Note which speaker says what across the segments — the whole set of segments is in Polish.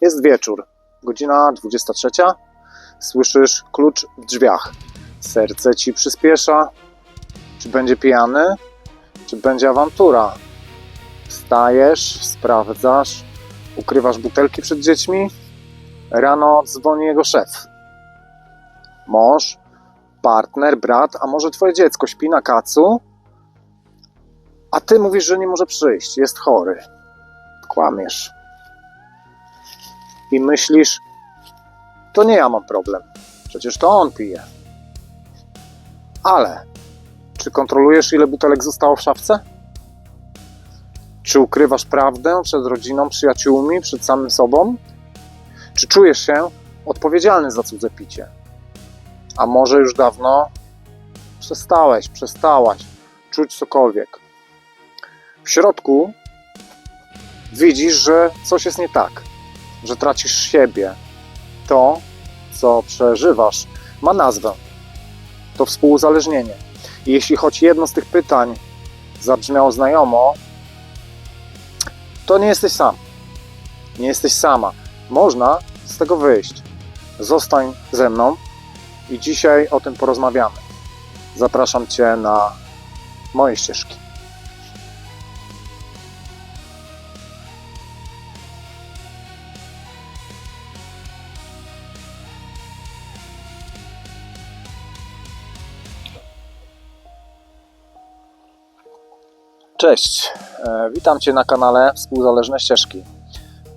Speaker 1: Jest wieczór, godzina 23. Słyszysz klucz w drzwiach. Serce ci przyspiesza. Czy będzie pijany? Czy będzie awantura? Wstajesz, sprawdzasz, ukrywasz butelki przed dziećmi. Rano dzwoni jego szef. Mąż, partner, brat, a może twoje dziecko śpi na kacu? A ty mówisz, że nie może przyjść, jest chory. Kłamiesz. I myślisz, to nie ja mam problem. Przecież to on pije. Ale czy kontrolujesz, ile butelek zostało w szafce? Czy ukrywasz prawdę przed rodziną, przyjaciółmi, przed samym sobą? Czy czujesz się odpowiedzialny za cudze picie? A może już dawno przestałeś, przestałaś czuć cokolwiek? W środku widzisz, że coś jest nie tak, że tracisz siebie. To, co przeżywasz, ma nazwę. To współuzależnienie. I jeśli choć jedno z tych pytań zabrzmiało znajomo, to nie jesteś sam. Nie jesteś sama. Można z tego wyjść. Zostań ze mną i dzisiaj o tym porozmawiamy. Zapraszam Cię na moje ścieżki. Cześć, e, witam Cię na kanale Współzależne Ścieżki.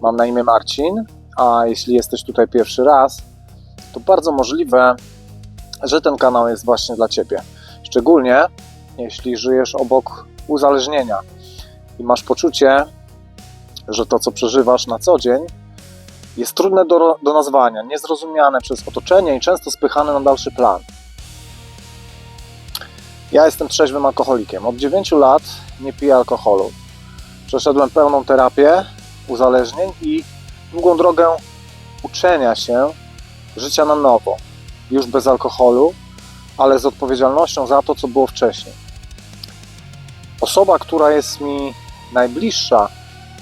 Speaker 1: Mam na imię Marcin, a jeśli jesteś tutaj pierwszy raz, to bardzo możliwe, że ten kanał jest właśnie dla Ciebie. Szczególnie jeśli żyjesz obok uzależnienia i masz poczucie, że to, co przeżywasz na co dzień, jest trudne do, do nazwania, niezrozumiane przez otoczenie i często spychane na dalszy plan. Ja jestem trzeźwym alkoholikiem. Od 9 lat nie piję alkoholu. Przeszedłem pełną terapię uzależnień i długą drogę uczenia się życia na nowo. Już bez alkoholu, ale z odpowiedzialnością za to, co było wcześniej. Osoba, która jest mi najbliższa,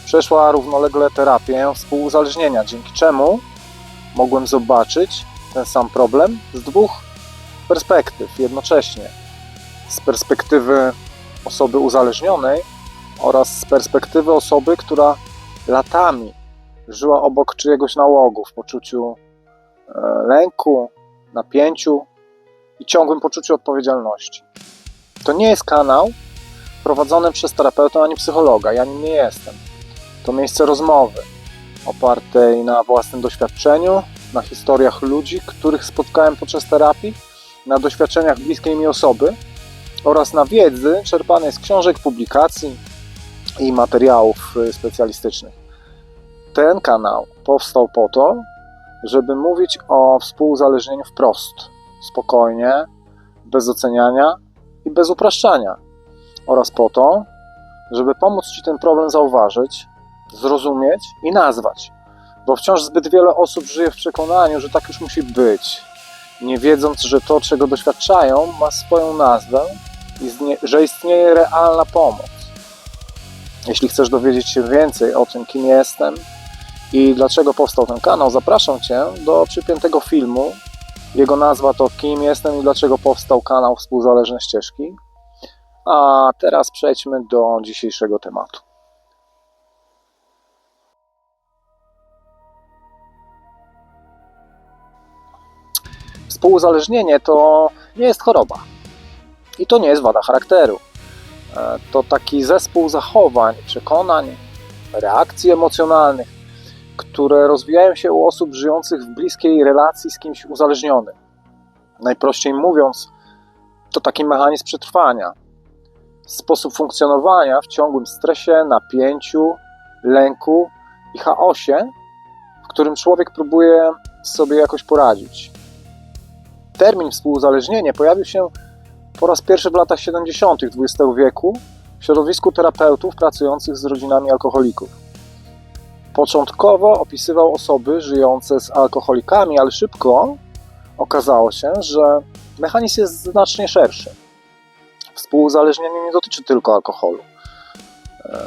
Speaker 1: przeszła równolegle terapię współuzależnienia, dzięki czemu mogłem zobaczyć ten sam problem z dwóch perspektyw jednocześnie. Z perspektywy osoby uzależnionej oraz z perspektywy osoby, która latami żyła obok czyjegoś nałogu w poczuciu e, lęku, napięciu i ciągłym poczuciu odpowiedzialności. To nie jest kanał prowadzony przez terapeutę ani psychologa, ja nim nie jestem. To miejsce rozmowy opartej na własnym doświadczeniu, na historiach ludzi, których spotkałem podczas terapii, na doświadczeniach bliskiej mi osoby oraz na wiedzy czerpanej z książek, publikacji i materiałów y, specjalistycznych. Ten kanał powstał po to, żeby mówić o współuzależnieniu wprost, spokojnie, bez oceniania i bez upraszczania, oraz po to, żeby pomóc Ci ten problem zauważyć, zrozumieć i nazwać, bo wciąż zbyt wiele osób żyje w przekonaniu, że tak już musi być, nie wiedząc, że to, czego doświadczają, ma swoją nazwę istnie, że istnieje realna pomoc. Jeśli chcesz dowiedzieć się więcej o tym, kim jestem i dlaczego powstał ten kanał, zapraszam Cię do przypiętego filmu. Jego nazwa to Kim jestem i dlaczego powstał kanał Współzależne Ścieżki. A teraz przejdźmy do dzisiejszego tematu. Współuzależnienie to nie jest choroba. I to nie jest wada charakteru. E, To taki zespół zachowań, przekonań, reakcji emocjonalnych, które rozwijają się u osób żyjących w bliskiej relacji z kimś uzależnionym. Najprościej mówiąc, to taki mechanizm przetrwania. Sposób funkcjonowania w ciągłym stresie, napięciu, lęku i chaosie, w którym człowiek próbuje sobie jakoś poradzić. Termin współuzależnienie pojawił się po raz pierwszy w latach 70. XX wieku w środowisku terapeutów pracujących z rodzinami alkoholików. Początkowo opisywał osoby żyjące z alkoholikami, ale szybko okazało się, że mechanizm jest znacznie szerszy. Współuzależnienie nie dotyczy tylko alkoholu. E,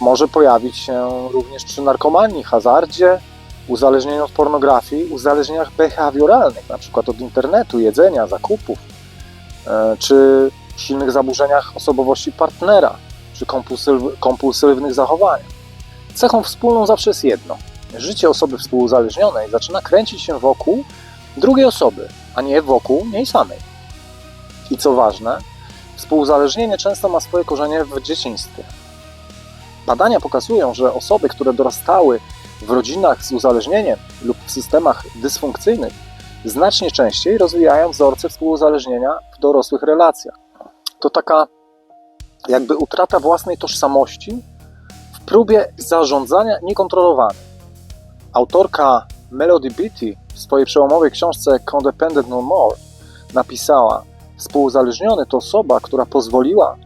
Speaker 1: Może pojawić się również przy narkomanii, hazardzie, uzależnieniu od pornografii, uzależnieniach behawioralnych, na przykład od internetu, jedzenia, zakupów, e, czy silnych zaburzeniach osobowości partnera, czy kompulsyw- kompulsywnych zachowaniach. Cechą wspólną zawsze jest jedno. Życie osoby współuzależnionej zaczyna kręcić się wokół drugiej osoby, a nie wokół niej samej. I co ważne, współuzależnienie często ma swoje korzenie w dzieciństwie. Badania pokazują, że osoby, które dorastały w rodzinach z uzależnieniem lub w systemach dysfunkcyjnych, znacznie częściej rozwijają wzorce współuzależnienia w dorosłych relacjach. To taka jakby utrata własnej tożsamości w próbie zarządzania niekontrolowanym. Autorka Melody Beatty w swojej przełomowej książce Codependent No More napisała: Współuzależniony to osoba, która pozwoliła,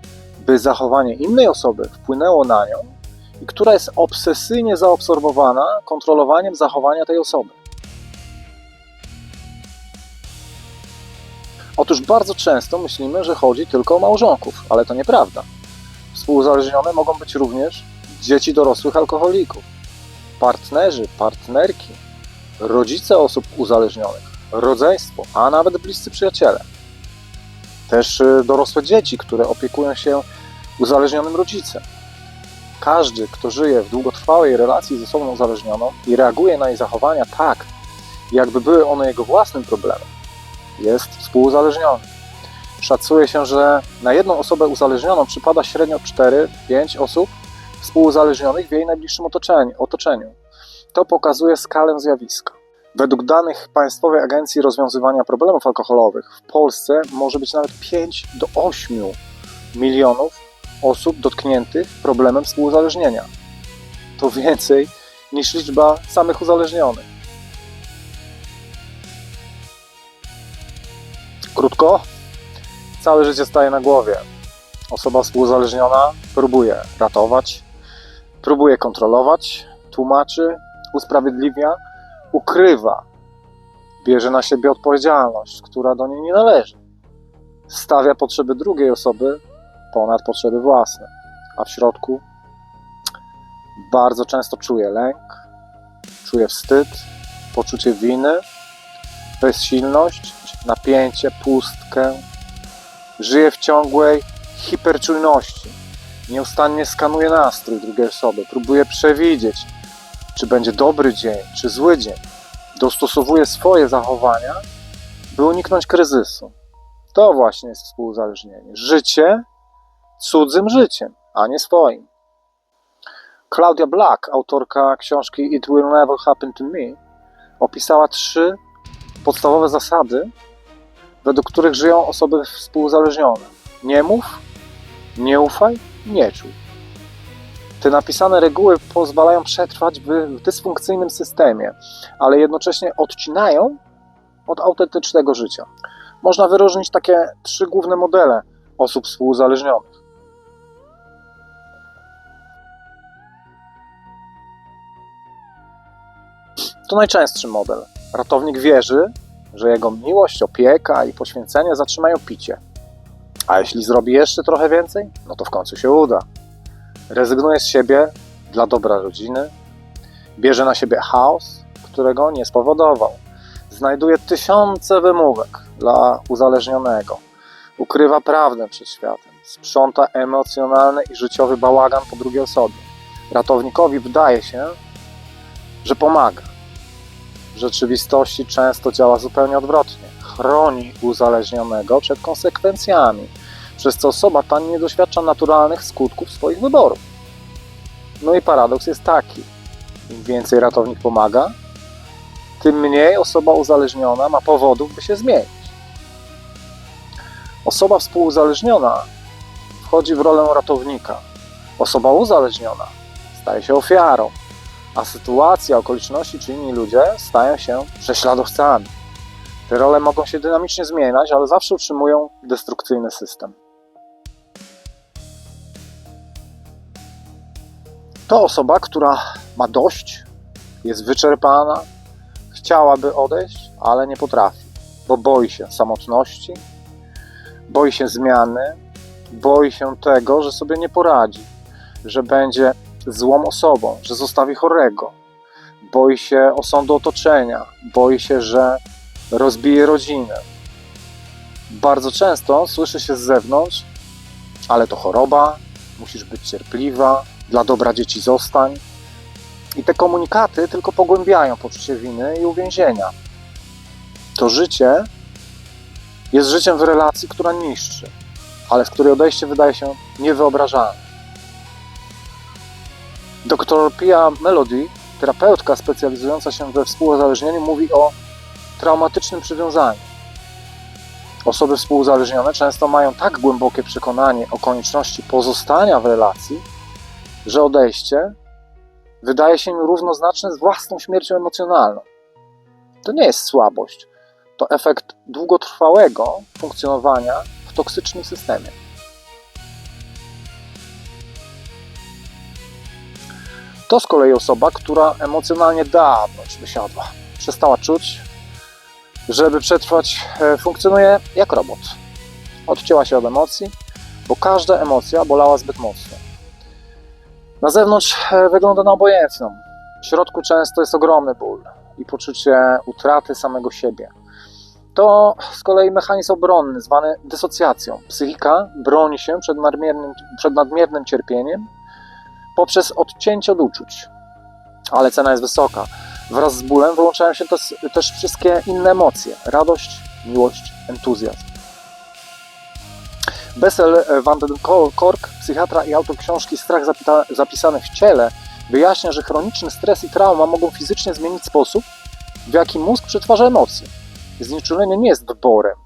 Speaker 1: by zachowanie innej osoby wpłynęło na nią i która jest obsesyjnie zaabsorbowana kontrolowaniem zachowania tej osoby. Otóż bardzo często myślimy, że chodzi tylko o małżonków, ale to nieprawda. Współuzależnione mogą być również dzieci dorosłych alkoholików, partnerzy, partnerki, rodzice osób uzależnionych, rodzeństwo, a nawet bliscy przyjaciele. Też y, dorosłe dzieci, które opiekują się uzależnionym rodzicem. Każdy, kto żyje w długotrwałej relacji ze osobą uzależnioną i reaguje na jej zachowania tak, jakby były one jego własnym problemem, jest współuzależniony. Szacuje się, że na jedną osobę uzależnioną przypada średnio 4-5 osób współuzależnionych w jej najbliższym otoczeniu. otoczeniu. To pokazuje skalę zjawiska. Według danych Państwowej Agencji Rozwiązywania Problemów Alkoholowych w Polsce może być nawet 5 do 8 milionów osób dotkniętych problemem współuzależnienia. To więcej niż liczba samych uzależnionych. Krótko, całe życie staje na głowie. Osoba współuzależniona próbuje ratować, próbuje kontrolować, tłumaczy, usprawiedliwia, ukrywa, bierze na siebie odpowiedzialność, która do niej nie należy. Stawia potrzeby drugiej osoby ponad potrzeby własne, a w środku bardzo często czuje lęk, czuje wstyd, poczucie winy, bezsilność, napięcie, pustkę. Żyje w ciągłej hiperczujności. Nieustannie skanuje nastrój drugiej osoby, próbuje przewidzieć, czy będzie dobry dzień, czy zły dzień. Dostosowuje swoje zachowania, by uniknąć kryzysu. To właśnie jest współuzależnienie. Życie cudzym życiem, a nie swoim. Claudia Black, autorka książki It Will Never Happen to Me, opisała trzy podstawowe zasady, według których żyją osoby współuzależnione. Nie mów, nie ufaj, nie czuj. Te napisane reguły pozwalają przetrwać w dysfunkcyjnym systemie, ale jednocześnie odcinają od autentycznego życia. Można wyróżnić takie trzy główne modele osób współuzależnionych. To najczęstszy model. Ratownik wierzy, że jego miłość, opieka i poświęcenie zatrzymają picie. A jeśli zrobi jeszcze trochę więcej, no to w końcu się uda. Rezygnuje z siebie dla dobra rodziny, bierze na siebie chaos, którego nie spowodował. Znajduje tysiące wymówek dla uzależnionego. Ukrywa prawdę przed światem. Sprząta emocjonalny i życiowy bałagan po drugiej osobie. Ratownikowi wydaje się, że pomaga. W rzeczywistości często działa zupełnie odwrotnie. Chroni uzależnionego przed konsekwencjami, przez co osoba ta nie doświadcza naturalnych skutków swoich wyborów. No i paradoks jest taki: im więcej ratownik pomaga, tym mniej osoba uzależniona ma powodów, by się zmienić. Osoba współuzależniona wchodzi w rolę ratownika. Osoba uzależniona staje się ofiarą, a sytuacja, okoliczności czy inni ludzie stają się prześladowcami. Te role mogą się dynamicznie zmieniać, ale zawsze utrzymują destrukcyjny system. To osoba, która ma dość, jest wyczerpana, chciałaby odejść, ale nie potrafi, bo boi się samotności, boi się zmiany, boi się tego, że sobie nie poradzi, że będzie złą osobą, że zostawi chorego. boi się osądu otoczenia, boi się, że rozbije rodzinę. Bardzo często słyszy się z zewnątrz, ale to choroba, musisz być cierpliwa, dla dobra dzieci zostań. I te komunikaty tylko pogłębiają poczucie winy i uwięzienia. To życie jest życiem w relacji, która niszczy, ale z której odejście wydaje się niewyobrażalne. Dr Pia Melody, terapeutka specjalizująca się we współuzależnieniu, mówi o traumatycznym przywiązaniu. Osoby współuzależnione często mają tak głębokie przekonanie o konieczności pozostania w relacji, że odejście wydaje się im równoznaczne z własną śmiercią emocjonalną. To nie jest słabość, to efekt długotrwałego funkcjonowania w toksycznym systemie. To z kolei osoba, która emocjonalnie dawno już wysiadła. Przestała czuć, żeby przetrwać, e, funkcjonuje jak robot. Odcięła się od emocji, bo każda emocja bolała zbyt mocno. Na zewnątrz e, wygląda na obojętną. W środku często jest ogromny ból i poczucie utraty samego siebie. To z kolei mechanizm obronny, zwany dysocjacją. Psychika broni się przed nadmiernym, przed nadmiernym cierpieniem poprzez odcięcie od uczuć. Ale cena jest wysoka. Wraz z bólem wyłączają się też, też wszystkie inne emocje: radość, miłość, entuzjazm. Bessel van den Kork, psychiatra i autor książki Strach zapisany w ciele, wyjaśnia, że chroniczny stres i trauma mogą fizycznie zmienić sposób, w jaki mózg przetwarza emocje. Znieczulenie nie jest wyborem,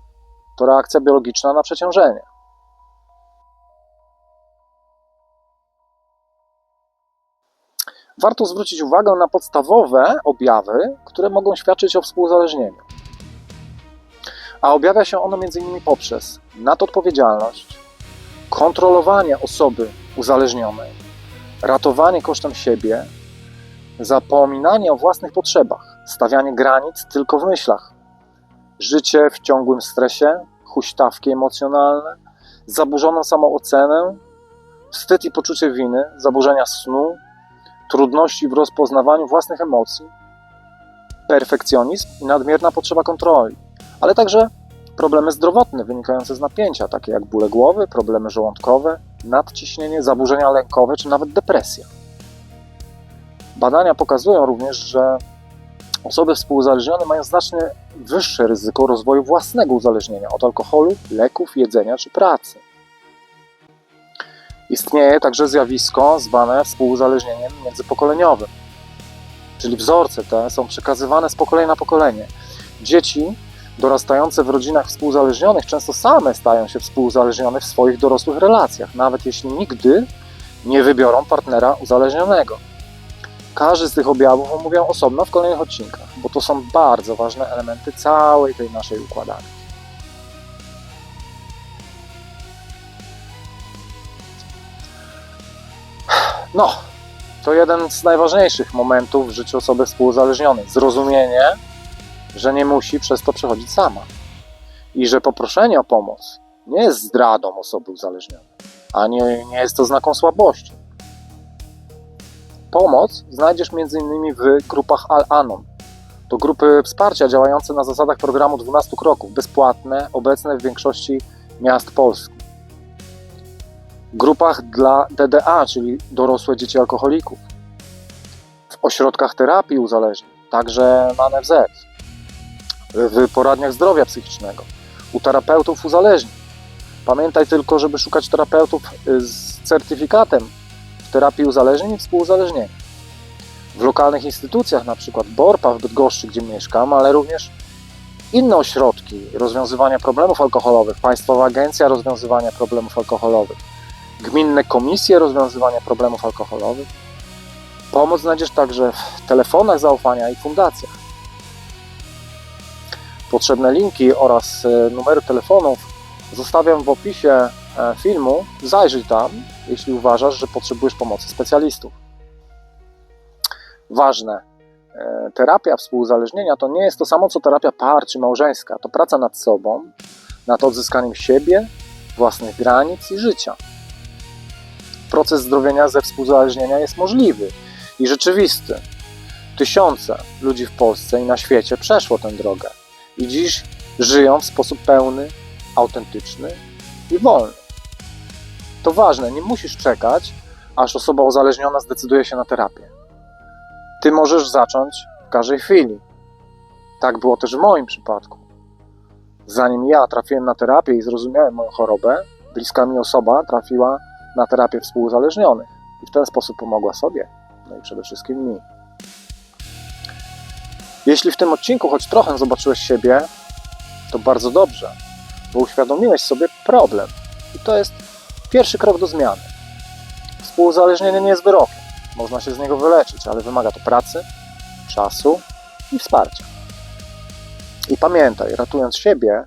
Speaker 1: to reakcja biologiczna na przeciążenie. Warto zwrócić uwagę na podstawowe objawy, które mogą świadczyć o współzależnieniu. A objawia się ono m.in. poprzez nadodpowiedzialność, kontrolowanie osoby uzależnionej, ratowanie kosztem siebie, zapominanie o własnych potrzebach, stawianie granic tylko w myślach, życie w ciągłym stresie, huśtawki emocjonalne, zaburzoną samoocenę, wstyd i poczucie winy, zaburzenia snu, trudności w rozpoznawaniu własnych emocji, perfekcjonizm i nadmierna potrzeba kontroli, ale także problemy zdrowotne wynikające z napięcia, takie jak bóle głowy, problemy żołądkowe, nadciśnienie, zaburzenia lękowe czy nawet depresja. Badania pokazują również, że osoby współuzależnione mają znacznie wyższe ryzyko rozwoju własnego uzależnienia od alkoholu, leków, jedzenia czy pracy. Istnieje także zjawisko zwane współuzależnieniem międzypokoleniowym, czyli wzorce te są przekazywane z pokolenia na pokolenie. Dzieci dorastające w rodzinach współzależnionych często same stają się współuzależnione w swoich dorosłych relacjach, nawet jeśli nigdy nie wybiorą partnera uzależnionego. Każdy z tych objawów omówię osobno w kolejnych odcinkach, bo to są bardzo ważne elementy całej tej naszej układanki. No, to jeden z najważniejszych momentów w życiu osoby współuzależnionej. Zrozumienie, że nie musi przez to przechodzić sama. I że poproszenie o pomoc nie jest zdradą osoby uzależnionej, ani nie jest to znaką słabości. Pomoc znajdziesz m.in. w grupach Al-Anon. To grupy wsparcia działające na zasadach programu 12 kroków, bezpłatne, obecne w większości miast Polski grupach dla DDA, czyli dorosłe dzieci alkoholików, w ośrodkach terapii uzależnień, także na NFZ, w poradniach zdrowia psychicznego, u terapeutów uzależnień. Pamiętaj tylko, żeby szukać terapeutów z certyfikatem w terapii uzależnień i współuzależnienia. W lokalnych instytucjach, na przykład BORPA w Bydgoszczy, gdzie mieszkam, ale również inne ośrodki rozwiązywania problemów alkoholowych, Państwowa Agencja Rozwiązywania Problemów Alkoholowych, gminne komisje rozwiązywania problemów alkoholowych. Pomoc znajdziesz także w telefonach zaufania i fundacjach. Potrzebne linki oraz e, numery telefonów zostawiam w opisie e, filmu. Zajrzyj tam, jeśli uważasz, że potrzebujesz pomocy specjalistów. Ważne, e, terapia współuzależnienia to nie jest to samo co terapia par czy małżeńska. To praca nad sobą, nad odzyskaniem siebie, własnych granic i życia proces zdrowienia ze współzależnienia jest możliwy i rzeczywisty. Tysiące ludzi w Polsce i na świecie przeszło tę drogę i dziś żyją w sposób pełny, autentyczny i wolny. To ważne, nie musisz czekać, aż osoba uzależniona zdecyduje się na terapię. Ty możesz zacząć w każdej chwili. Tak było też w moim przypadku. Zanim ja trafiłem na terapię i zrozumiałem moją chorobę, bliska mi osoba trafiła na terapię współuzależnionych i w ten sposób pomogła sobie, no i przede wszystkim mi. Jeśli w tym odcinku choć trochę zobaczyłeś siebie, to bardzo dobrze, bo uświadomiłeś sobie problem. I to jest pierwszy krok do zmiany. Współuzależnienie nie jest wyrokiem. Można się z niego wyleczyć, ale wymaga to pracy, czasu i wsparcia. I pamiętaj, ratując siebie,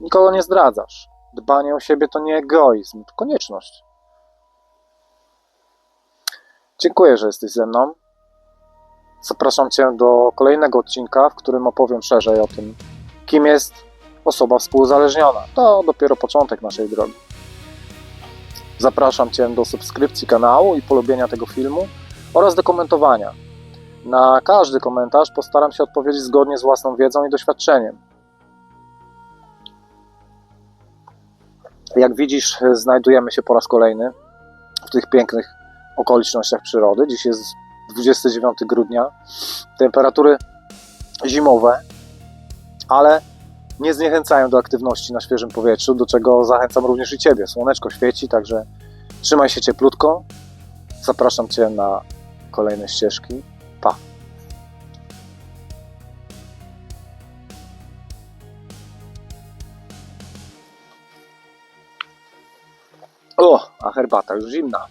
Speaker 1: nikogo nie zdradzasz. Dbanie o siebie to nie egoizm, to konieczność. Dziękuję, że jesteś ze mną. Zapraszam Cię do kolejnego odcinka, w którym opowiem szerzej o tym, kim jest osoba współuzależniona. To dopiero początek naszej drogi. Zapraszam Cię do subskrypcji kanału i polubienia tego filmu oraz do komentowania. Na każdy komentarz postaram się odpowiedzieć zgodnie z własną wiedzą i doświadczeniem. Jak widzisz, znajdujemy się po raz kolejny w tych pięknych okolicznościach przyrody. Dziś jest 29 grudnia. Temperatury zimowe, ale nie zniechęcają do aktywności na świeżym powietrzu, do czego zachęcam również i Ciebie. Słoneczko świeci, także trzymaj się cieplutko. Zapraszam Cię na kolejne ścieżki. Pa! O, a herbata już zimna.